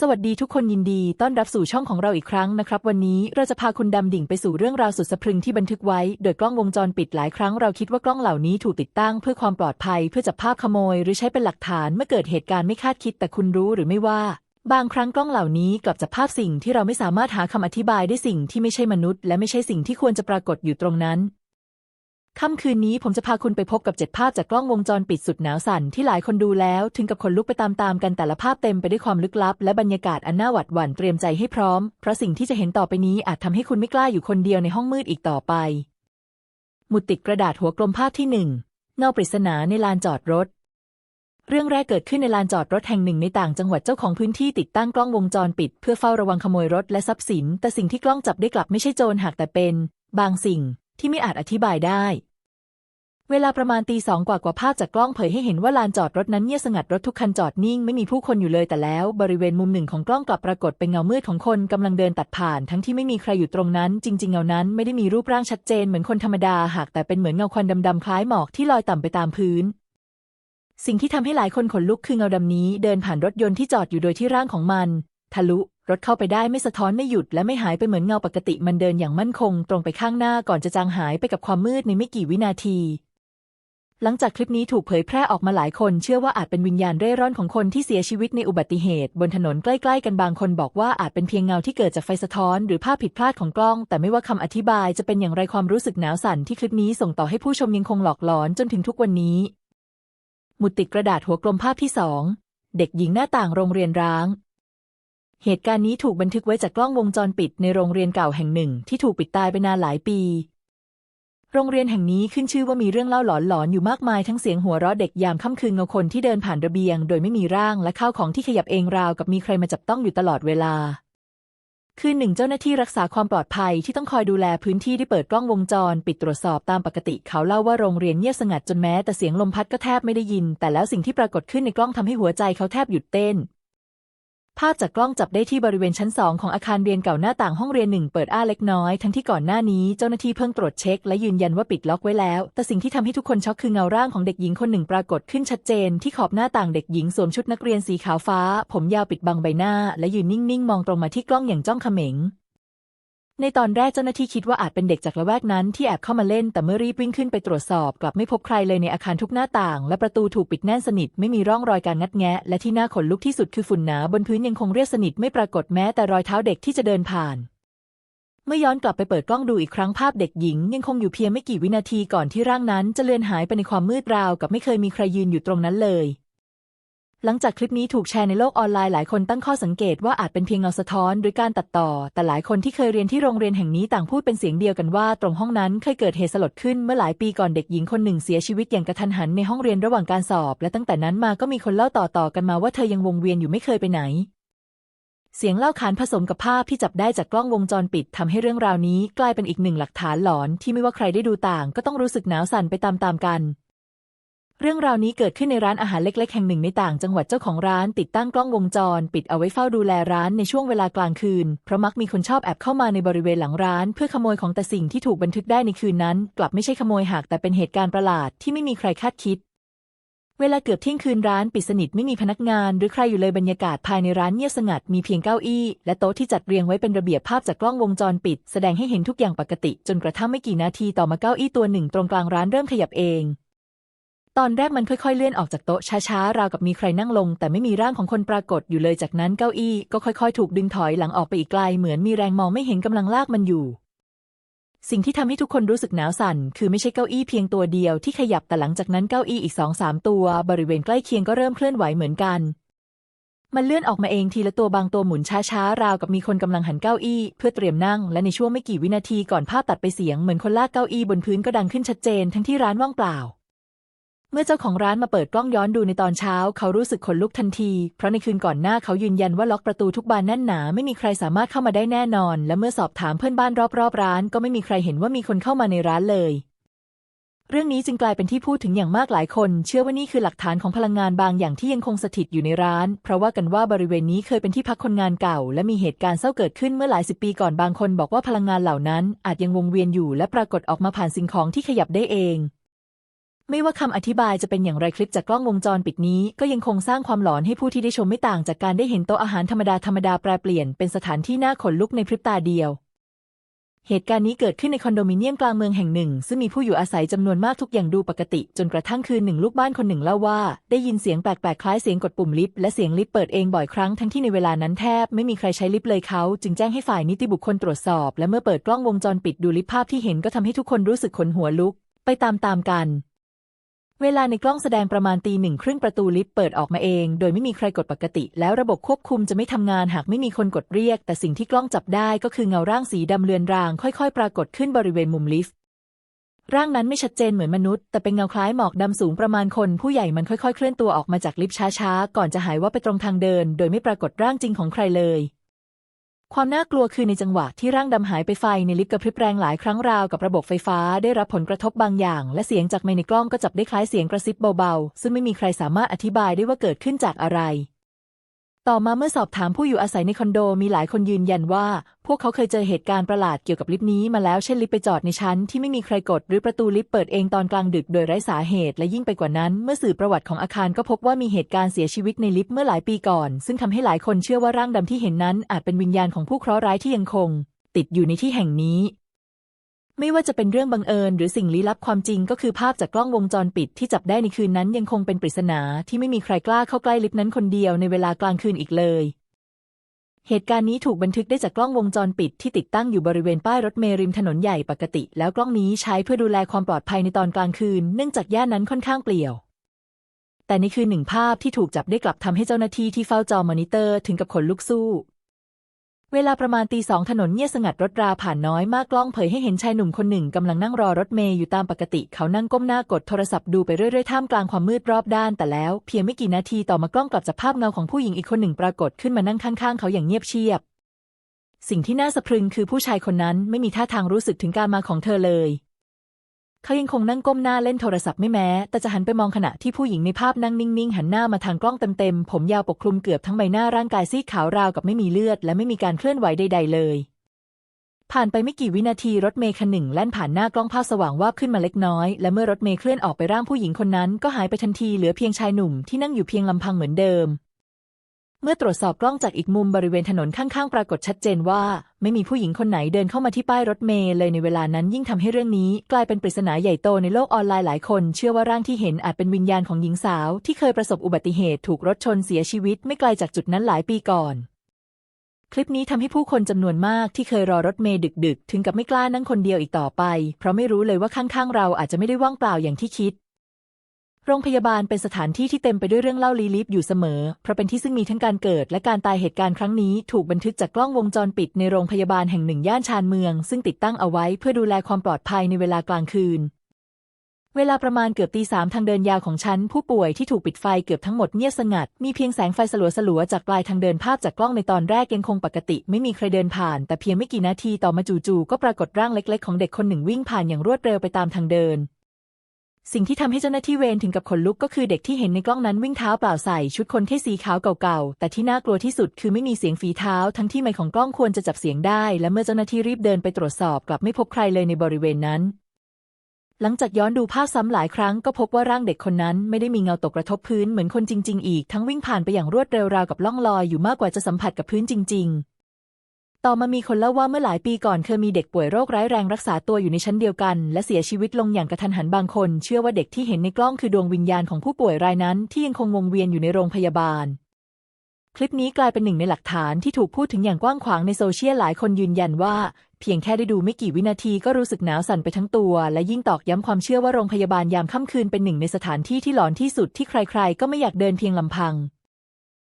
สวัสดีทุกคนยินดีต้อนรับสู่ช่องของเราอีกครั้งนะครับ วันนี้เราจะพาคุณดำดิ่งไปสู่เรื่องราวสุดสะพรึงที่บันทึกไว้ โดยกล้องวงจรปิดหลายครั้งเราคิดว่ากล้องเหล่านี้ถูกติดตั้งเพื่อความปลอดภัย เพื่อจับภาพขโมย หรือใช้เป็นหลักฐานเมื่อเกิดเหตุการณ์ไม่คาดคิดแต่คุณรู้หรือไม่ว่า บางครั้งกล้องเหล่านี้กลับจับภาพสิ่งที่เราไม่สามารถหาคำอธิบายได้สิ่งที่ไม่ใช่มนุษย์ และไม่ใช่สิ่งที่ควรจะปรากฏอยู่ตรงนั้น ค่ำคืนนี้ผมจะพาคุณไปพบกับเจ็ดภาพจากกล้องวงจรปิดสุดหนาวสั่นที่หลายคนดูแล้ว ถึงกับขนลุกไปตามๆกันแต่ละภาพเต็มไปด้วยความลึกลับ และบรรยากาศอันน่าหวาดหวั่นเตรียมใจให้พร้อม เพราะสิ่งที่จะเห็นต่อไปนี้อาจทำให้คุณไม่กล้าอยู่คนเดียวในห้องมืดอีกต่อไป หมุดติดกระดาษหัวกลมภาพที่หนึ่งเงาปริศนาในลานจอดรถ เรื่องแรกเกิดขึ้นในลานจอดรถแห่งหนึ่งในต่างจังหวัดเจ้าของพื้นที่ติดตั้งกล้องวงจรปิด เพื่อเฝ้าระวังขโมยรถและทรัพย์สิน แต่สิ่งที่กล้องจับได้กลับไม่ใช่โจรหากแต่เป็น บางสิ่งที่ไม่อาจอธิบายได้ เวลาประมาณตีสองกว่ากว่าภาพจากกล้องเผยให้เห็นว่าลานจอดรถนั้นเงียบสงัดรถทุกคันจอดนิ่งไม่มีผู้คนอยู่เลยแต่แล้ว บริเวณมุมหนึ่งของกล้องกลับปรากฏเป็นเงามืดของคนกำลังเดินตัดผ่าน ทั้งที่ไม่มีใครอยู่ตรงนั้น จริง ๆ เงานั้นไม่ได้มีรูปร่างชัดเจนเหมือนคนธรรมดาหากแต่เป็นเหมือนเงาควันดำๆคล้ายหมอกที่ลอยต่ำไปตามพื้น สิ่งที่ทำให้หลายคนขนลุกคือเงาดำนี้ เดินผ่านรถยนต์ที่จอดอยู่โดยที่ร่างของมัน ทะลุรถเข้าไปได้ไม่สะท้อนไม่หยุดและไม่หายไปเหมือนเงาปกติมันเดินอย่างมั่นคง ตรงไปข้างหน้าก่อนจะจางหายไปกับความมืดในไม่กี่วินาที หลังจากคลิปนี้ถูกเผยแพร่ออกมาหลายคน เชื่อว่าอาจเป็นวิญญาณเร่ร่อนของคนที่เสียชีวิตในอุบัติเหตุ บนถนนใกล้ๆกันบางคนบอกว่าอาจเป็นเพียงเงาที่เกิดจากไฟสะท้อน หรือภาพผิดพลาดของกล้อง แต่ไม่ว่าคำอธิบายจะเป็นอย่างไรความรู้สึกหนาวสั่นที่คลิปนี้ส่งต่อให้ผู้ชมยังคงหลอกหลอนจนถึงทุกวันนี้หมุดติดกระดาษหัวกลมภาพที่สองเด็กหญิงหน้าต่างโรงเรียนร้าง เหตุการณ์นี้ถูกบันทึกไว้จากกล้องวงจรปิดในโรงเรียนเก่าแห่งหนึ่ง ที่ถูกปิดตายไปนานหลายปี โรงเรียนแห่งนี้ขึ้นชื่อว่ามีเรื่องเล่าหลอนๆอยู่มากมายทั้งเสียงหัวเราะเด็กยามค่ำคืนเงาคนที่เดินผ่านระเบียง โดยไม่มีร่างและข้าวของที่ขยับเองราวกับมีใครมาจับต้องอยู่ตลอดเวลา คืนหนึ่งเจ้าหน้าที่รักษาความปลอดภัยที่ต้องคอยดูแลพื้นที่ได้เปิดกล้องวงจร ปิดตรวจสอบตามปกติเขาเล่าว่าโรงเรียนเงียบสงัดจนแม้แต่เสียงลมพัดก็แทบไม่ได้ยิน แต่แล้วสิ่งที่ปรากฏขึ้นในกล้องทำให้หัวใจเขาแทบหยุดเต้น ภาพจากกล้องจับได้ที่บริเวณชั้นสองของอาคารเรียนเก่าหน้าต่างห้องเรียนหนึ่งเปิดอ้าเล็กน้อย ทั้งที่ก่อนหน้านี้เจ้าหน้าที่เพิ่งตรวจเช็คและยืนยันว่าปิดล็อกไว้แล้ว แต่สิ่งที่ทำให้ทุกคนช็อกคือเงาร่างของเด็กหญิงคนหนึ่งปรากฏขึ้นชัดเจน ที่ขอบหน้าต่างเด็กหญิงสวมชุดนักเรียนสีขาวฟ้า ผมยาวปิดบังใบหน้า และยืนนิ่งๆ มองตรงมาที่กล้องอย่างจ้องเขม็ง ในตอนแรกเจ้าหน้าที่คิดว่าอาจเป็นเด็กจากละแวกนั้นที่แอบเข้ามาเล่น แต่เมื่อรีบวิ่งขึ้นไปตรวจสอบ กลับไม่พบใครเลยในอาคารทุกหน้าต่าง และประตูถูกปิดแน่นสนิทไม่มีร่องรอยการงัดแงะ และที่น่าขนลุกที่สุดคือฝุ่นหนาบนพื้นยังคงเรียบสนิทไม่ปรากฏแม้แต่รอยเท้าเด็กที่จะเดินผ่าน เมื่อย้อนกลับไปเปิดกล้องดูอีกครั้งภาพเด็กหญิง ยังคงอยู่เพียงไม่กี่วินาทีก่อนที่ร่างนั้นจะเลือนหายไปในความมืดราวกับไม่เคยมีใครยืนอยู่ตรงนั้นเลย หลังจากคลิปนี้ถูกแชร์ในโลกออนไลน์หลายคนตั้งข้อสังเกตว่าอาจเป็นเพียงเงาสะท้อนหรือการตัดต่อ แต่หลายคนที่เคยเรียนที่โรงเรียนแห่งนี้ต่างพูดเป็นเสียงเดียวกันว่าตรงห้องนั้นเคยเกิดเหตุสลดขึ้นเมื่อหลายปีก่อนเด็กหญิงคนหนึ่งเสียชีวิตอย่างกระทันหันในห้องเรียนระหว่างการสอบ และตั้งแต่นั้นมาก็มีคนเล่าต่อๆกันมาว่าเธอยังวงเวียนอยู่ไม่เคยไปไหน เสียงเล่าขานผสมกับภาพที่จับได้จากกล้องวงจรปิดทำให้เรื่องราวนี้ กลายเป็นอีกหนึ่งหลักฐานหลอนที่ไม่ว่าใครได้ดูต่าง ก็ต้องรู้สึกหนาวสั่นไปตามๆกัน เรื่องราวนี้เกิดขึ้นในร้านอาหารเล็ก ๆ แห่งหนึ่งในต่างจังหวัดเจ้าของร้านติดตั้งกล้องวงจร ปิดเอาไว้เฝ้าดูแลร้านในช่วงเวลากลางคืน เพราะมักมีคนชอบแอบเข้ามาในบริเวณหลังร้าน เพื่อขโมยของแต่สิ่งที่ถูกบันทึกได้ในคืนนั้น กลับไม่ใช่ขโมยหากแต่เป็นเหตุการณ์ประหลาดที่ไม่มีใครคาดคิด เวลาเกือบเที่ยงคืนร้านปิดสนิทไม่มีพนักงาน หรือใครอยู่เลยบรรยากาศภายในร้านเงียบสงัดมีเพียงเก้าอี้และโต๊ะที่จัดเรียงไว้เป็นระเบียบภาพจากกล้องวงจรปิด แสดงให้เห็นทุกอย่างปกติ จนกระทั่งไม่กี่นาทีต่อมาเก้าอี้ตัวหนึ่งตรงกลางร้านเริ่มขยับเอง ตอนแรกมันค่อยๆเลื่อนออกจากโต๊ะช้าๆ ราวกับมีใครนั่งลง แต่ไม่มีร่างของคนปรากฏอยู่เลยจากนั้นเก้าอี้ก็ค่อยๆ ถูกดึงถอยหลังออกไปอีกไกล เหมือนมีแรงมองไม่เห็นกำลังลากมันอยู่ สิ่งที่ทำให้ทุกคนรู้สึกหนาวสั่น คือไม่ใช่เก้าอี้เพียงตัวเดียวที่ขยับแต่หลังจากนั้นเก้าอี้อีกสองสามตัว บริเวณใกล้เคียงก็เริ่มเคลื่อนไหวเหมือนกัน มันเลื่อนออกมาเองทีละตัวบางตัวหมุนช้าๆราวกับมีคนกำลังหันเก้าอี้ เพื่อเตรียมนั่ง และในช่วงไม่กี่วินาทีก่อนภาพตัดไปเสียงเหมือนคนลากเก้าอี้บนพื้นก็ดังขึ้นชัดเจนทั้งที่ร้านว่างเปล่า เมื่อเจ้าของร้านมาเปิดกล้องย้อนดูในตอนเช้า เขารู้สึกขนลุกทันที เพราะในคืนก่อนหน้าเขายืนยันว่าล็อกประตูทุกบานแน่นหนา ไม่มีใครสามารถเข้ามาได้แน่นอน และเมื่อสอบถามเพื่อนบ้านรอบๆร้าน ก็ไม่มีใครเห็นว่ามีคนเข้ามาในร้านเลย เรื่องนี้จึงกลายเป็นที่พูดถึงอย่างมากหลายคน เชื่อว่านี่คือหลักฐานของพลังงานบางอย่างที่ยังคงสถิตอยู่ในร้าน เพราะว่ากันว่าบริเวณนี้เคยเป็นที่พักคนงานเก่า และมีเหตุการณ์เศร้าเกิดขึ้นเมื่อหลายสิบปีก่อนบางคนบอกว่าพลังงานเหล่านั้น อาจยังวงเวียนอยู่ และปรากฏออกมาผ่านสิ่งของที่ขยับได้เอง ไม่ว่าคำอธิบายจะเป็นอย่างไรคลิปจากกล้องวงจรปิดนี้ ก็ยังคงสร้างความหลอนให้ผู้ที่ได้ชมไม่ต่างจากการได้เห็นโต๊ะอาหารธรรมดาธรรมดาแปรเปลี่ยนเป็นสถานที่น่าขนลุกในพริบตาเดียว เหตุการณ์นี้เกิดขึ้นในคอนโดมิเนียมกลางเมืองแห่งหนึ่ง ซึ่งมีผู้อยู่อาศัยจำนวนมากทุกอย่างดูปกติ จนกระทั่งคืนหนึ่งลูกบ้านคนหนึ่งเล่าว่า ได้ยินเสียงแปลกๆคล้ายเสียงกดปุ่มลิฟต์และเสียงลิฟต์เปิดเองบ่อยครั้งทั้งที่ในเวลานั้นแทบไม่มีใครใช้ลิฟต์เลยเขา จึงแจ้งให้ฝ่ายนิติบุคคลตรวจสอบ และเมื่อเปิดกล้องวงจรปิดดูลิฟต์ภาพที่เห็นก็ทำให้ทุกคนรู้สึกขนหัวลุก ไปตามๆกัน เวลาในกล้องแสดงประมาณตีหนึ่งครึ่งประตูลิฟต์เปิดออกมาเอง โดยไม่มีใครกดปกติ แล้วระบบควบคุมจะไม่ทำงานหากไม่มีคนกดเรียก แต่สิ่งที่กล้องจับได้ก็คือเงาร่างสีดำเลือนราง ค่อยๆ ปรากฏขึ้นบริเวณมุมลิฟต์ร่างนั้นไม่ชัดเจนเหมือนมนุษย์ แต่เป็นเงาคล้ายหมอกดำสูงประมาณคน ผู้ใหญ่มันค่อยๆ เคลื่อนตัวออกมาจากลิฟต์ช้าๆ ก่อนจะหายว่าไปตรงทางเดิน โดยไม่ปรากฏร่างจริงของใครเลย ความน่ากลัวคือในจังหวะที่ร่างดำหายไปไฟในลิฟต์กระพริบแรงหลายครั้งราวกับระบบไฟฟ้าได้รับผลกระทบบางอย่าง และเสียงจากไมค์ในกล้องก็จับได้คล้ายเสียงกระซิบเบาๆ ซึ่งไม่มีใครสามารถอธิบายได้ว่าเกิดขึ้นจากอะไร ต่อมาเมื่อสอบถามผู้อยู่อาศัยในคอนโดมีหลายคนยืนยันว่า พวกเขาเคยเจอเหตุการณ์ประหลาดเกี่ยวกับลิฟต์นี้มาแล้วเช่นลิฟต์ไปจอดในชั้นที่ไม่มีใครกด หรือประตูลิฟต์เปิดเองตอนกลางดึกโดยไร้สาเหตุ และยิ่งไปกว่านั้น เมื่อสื่อประวัติของอาคารก็พบว่ามีเหตุการณ์เสียชีวิตในลิฟต์เมื่อหลายปีก่อน ซึ่งทำให้หลายคนเชื่อว่าร่างดำที่เห็นนั้นอาจเป็นวิญญาณของผู้เคราะห์ร้ายที่ยังคง ติดอยู่ในที่แห่งนี้ ไม่ว่าจะเป็นเรื่องบังเอิญหรือสิ่งลี้ลับความจริงก็คือภาพจากกล้องวงจรปิดที่จับได้ในคืนนั้นยังคงเป็นปริศนาที่ไม่มีใครกล้าเข้าใกล้ลิฟต์นั้นคนเดียวในเวลากลางคืนอีกเลย เหตุการณ์นี้ถูกบันทึกได้จากกล้องวงจรปิดที่ติดตั้งอยู่บริเวณป้ายรถเมล์ริมถนนใหญ่ปกติ แล้วกล้องนี้ใช้เพื่อดูแลความปลอดภัยในตอนกลางคืน เนื่องจากย่านนั้นค่อนข้างเปลี่ยว แต่ในคืนหนึ่งภาพที่ถูกจับได้กลับทำให้เจ้าหน้าที่ที่เฝ้าจอมอนิเตอร์ถึงกับขนลุกสู้ เวลาประมาณตีสองถนนเงียบสงัดรถราผ่านน้อยมากกล้องเผยให้เห็นชายหนุ่มคนหนึ่งกำลังนั่งรอรถเมย์อยู่ตามปกติ เขานั่งก้มหน้ากดโทรศัพท์ดูไปเรื่อยๆท่ามกลางความมืดรอบด้านแต่แล้ว เพียงไม่กี่นาทีต่อมากล้องกลับจับภาพเงาของผู้หญิงอีกคนหนึ่งปรากฏขึ้นมานั่งข้างๆ เขาอย่างเงียบเชียบ สิ่งที่น่าสะพรึงคือผู้ชายคนนั้นไม่มีท่าทางรู้สึกถึงการมาของเธอเลย เขายังคงนั่งก้มหน้าเล่นโทรศัพท์ไม่แม้ แต่จะหันไปมองขณะที่ผู้หญิงในภาพนั่งนิ่งๆ หันหน้ามาทางกล้องเต็มๆ ผมยาวปกคลุมเกือบทั้งใบหน้าร่างกายซีดขาวราวกับไม่มีเลือด และไม่มีการเคลื่อนไหวใด ๆ เลย ผ่านไปไม่กี่วินาทีรถเมย์คันหนึ่งแล่นผ่านหน้ากล้องภาพสว่างวาบขึ้นมาเล็กน้อย และเมื่อรถเมย์เคลื่อนออกไปร่างผู้หญิงคนนั้น ก็หายไปทันทีเหลือเพียงชายหนุ่มที่นั่งอยู่เพียงลำพังเหมือนเดิม เมื่อตรวจสอบกล้องจากอีกมุมบริเวณถนนข้างๆ ปรากฏชัดเจนว่า ไม่มีผู้หญิงคนไหนเดินเข้ามาที่ป้ายรถเมล์เลยในเวลานั้นยิ่งทำให้เรื่องนี้ กลายเป็นปริศนาใหญ่โตในโลกออนไลน์หลายคน เชื่อว่าร่างที่เห็นอาจเป็นวิญญาณของหญิงสาว ที่เคยประสบอุบัติเหตุถูกรถชนเสียชีวิต ไม่ไกลจากจุดนั้นหลายปีก่อน คลิปนี้ทำให้ผู้คนจำนวนมากที่เคยรอรถเมล์ดึก ๆ ถึงกับไม่กล้านั่งคนเดียวอีกต่อไป เพราะไม่รู้เลยว่าข้างๆ เราอาจจะไม่ได้ว่างเปล่าอย่างที่คิด โรงพยาบาลเป็นสถานที่ที่เต็มไปด้วยเรื่องเล่าลี้ลับอยู่เสมอ เพราะเป็นที่ซึ่งมีทั้งการเกิดและการตายเหตุการณ์ครั้งนี้ ถูกบันทึกจากกล้องวงจรปิดในโรงพยาบาลแห่งหนึ่งย่านชานเมือง ซึ่งติดตั้งเอาไว้เพื่อดูแลความปลอดภัยในเวลากลางคืน เวลาประมาณเกือบตีสามทางเดินยาวของชั้น ผู้ป่วยที่ถูกปิดไฟเกือบทั้งหมดเงียบสงัด มีเพียงแสงไฟสลัวๆจากปลายทางเดินภาพจากกล้องในตอนแรกยังคงปกติ ไม่มีใครเดินผ่าน แต่เพียงไม่กี่นาทีต่อมาจู่ๆก็ปรากฏร่างเล็ก ๆ ของเด็กคนหนึ่งวิ่งผ่านอย่างรวดเร็วไปตามทางเดิน สิ่งที่ทำให้เจ้าหน้าที่เวรถึงกับขนลุกก็คือเด็กที่เห็นในกล้องนั้นวิ่งเท้าเปล่าใส่ชุดคนแค่สีขาวเก่าๆ แต่ที่น่ากลัวที่สุดคือไม่มีเสียงฝีเท้า ทั้งที่ไมค์ของกล้องควรจะจับเสียงได้ และเมื่อเจ้าหน้าที่รีบเดินไปตรวจสอบกลับไม่พบใครเลยในบริเวณนั้น หลังจากย้อนดูภาพซ้ำหลายครั้งก็พบว่าร่างเด็กคนนั้นไม่ได้มีเงาตกกระทบพื้นเหมือนคนจริง ๆ อีก ทั้งวิ่งผ่านไปอย่างรวดเร็วราวกับล่องลอยอยู่มากกว่าจะสัมผัสกับพื้นจริง ๆ ต่อมามีคนเล่าว่าเมื่อหลายปีก่อนเคยมีเด็กป่วยโรคร้ายแรงรักษาตัวอยู่ในชั้นเดียวกัน และเสียชีวิตลงอย่างกระทันหันบางคน เชื่อว่าเด็กที่เห็นในกล้องคือดวงวิญญาณของผู้ป่วยรายนั้น ที่ยังคงวงเวียนอยู่ในโรงพยาบาล คลิปนี้กลายเป็นหนึ่งในหลักฐานที่ถูกพูดถึงอย่างกว้างขวางในโซเชียลหลายคนยืนยันว่า เพียงแค่ได้ดูไม่กี่วินาทีก็รู้สึกหนาวสั่นไปทั้งตัว และยิ่งตอกย้ำความเชื่อว่าโรงพยาบาลยามค่ำคืนเป็นหนึ่งในสถานที่ที่หลอนที่สุดที่ใคร ๆ ก็ไม่อยากเดินเพียงลำพัง